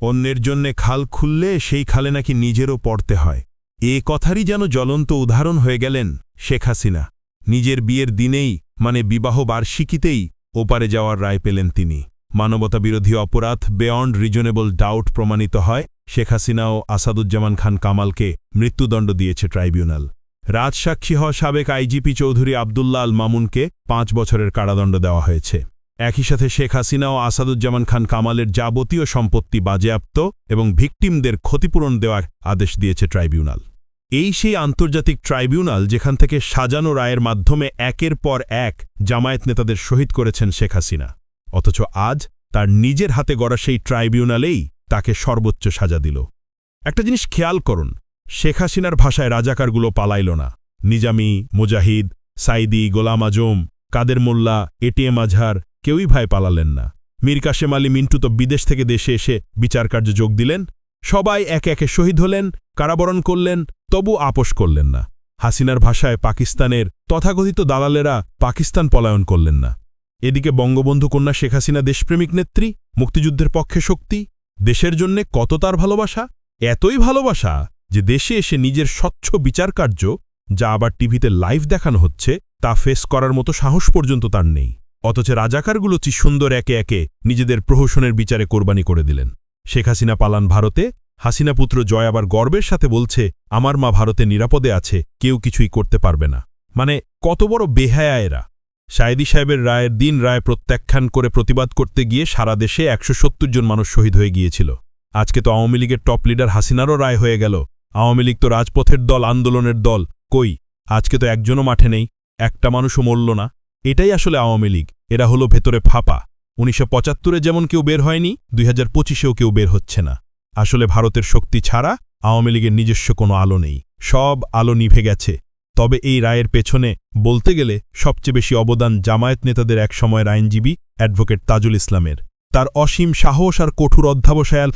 অন্যের জন্যে খাল খুললে সেই খালে নাকি নিজেরও পড়তে হয়। এ কথারই যেন জ্বলন্ত উদাহরণ হয়ে গেলেন শেখ হাসিনা। নিজের বিয়ের দিনেই মানে বিবাহ বার্ষিকীতেই, ওপারে যাওয়ার রায় পেলেন তিনি। মানবতা বিরোধী অপরাধ বেয়ন্ড রিজনেবল ডাউট প্রমাণিত হয়, শেখ হাসিনা ও আসাদুজ্জামান খান কামালকে মৃত্যুদণ্ড দিয়েছে ট্রাইব্যুনাল। রাজসাক্ষী হওয়া সাবেক আইজিপি চৌধুরী আবদুল্লাহ আল মামুনকে পাঁচ বছরের কারাদণ্ড দেওয়া হয়েছে। একই সাথে শেখ হাসিনা ও আসাদুজ্জামান খান কামালের যাবতীয় সম্পত্তি বাজেয়াপ্ত এবং ভিকটিমদের ক্ষতিপূরণ দেওয়ার আদেশ দিয়েছে ট্রাইব্যুনাল। এই সেই আন্তর্জাতিক ট্রাইব্যুনাল যেখান থেকে সাজানো রায়ের মাধ্যমে একের পর এক জামায়াত নেতাদের শহীদ করেছেন শেখ হাসিনা। অথচ আজ তার নিজের হাতে গড়া সেই ট্রাইব্যুনালেই তাকে সর্বোচ্চ সাজা দিল। একটা জিনিস খেয়াল করুন, শেখ হাসিনার ভাষায় রাজাকারগুলো পালাইল না। নিজামি, মুজাহিদ, সাইদি, গোলাম আজম, কাদের মোল্লা এটিএম আজহার কেউই ভয় পালালেন না। মীর কাশেম আলী মিন্টু তো বিদেশ থেকে দেশে এসে বিচারকার্যে যোগ দিলেন। সবাই একে একে শহীদ হলেন, কারাবরণ করলেন, তবু আপোষ করলেন না। হাসিনার ভাষায় পাকিস্তানের তথাকথিত দালালেরা পাকিস্তান পলায়ন করলেন না। এদিকে বঙ্গবন্ধু কন্যা শেখ হাসিনা দেশপ্রেমিক নেত্রী, মুক্তিযুদ্ধের পক্ষে শক্তি, দেশের জন্যে কত তার ভালোবাসা? এতই ভালোবাসা যে দেশে এসে নিজের স্বচ্ছ বিচারকার্য যা আবার টিভিতে লাইভ দেখানো হচ্ছে, তা ফেস করার মতো সাহস পর্যন্ত তার নেই। অথচ রাজাকারগুলো সুন্দর একে একে নিজেদের প্রহসনের বিচারে কোরবানি করে দিলেন। শেখ হাসিনা পালান ভারতে, হাসিনা পুত্র জয় আবার গর্বের সাথে বলছে, আমার মা ভারতে নিরাপদে আছে, কেউ কিছুই করতে পারবে না। মানে কত বড় বেহায়া এরা। সায়েদি সাহেবের রায়ের দিন রায় প্রত্যাখ্যান করে প্রতিবাদ করতে গিয়ে সারা দেশে একশো সত্তর জন মানুষ শহীদ হয়ে গিয়েছিল। আজকে তো আওয়ামী লীগের টপ লিডার হাসিনারও রায় হয়ে গেল। আওয়ামী লীগ তো রাজপথের দল, আন্দোলনের দল। কই? আজকে তো একজনও মাঠে নেই, একটা মানুষও মরল না। এটাই আসলে আওয়ামী লীগ। এরা হলো ভেতরে ফাঁপা। উনিশশো পঁচাত্তরে যেমন কেউ বের হয়নি, দুই হাজার পঁচিশেও কেউ বের হচ্ছে না। আসলে ভারতের শক্তি ছাড়া আওয়ামী লীগের নিজস্ব কোনো আলো নেই। সব আলো নিভে গেছে। তবে এই রায়ের পেছনে বলতে গেলে সবচেয়ে বেশি অবদান জামায়াত নেতাদের এক সময়ের আইনজীবী অ্যাডভোকেট তাজুল ইসলামের। তার অসীম সাহস আর কঠোর অধ্যাবসায়াল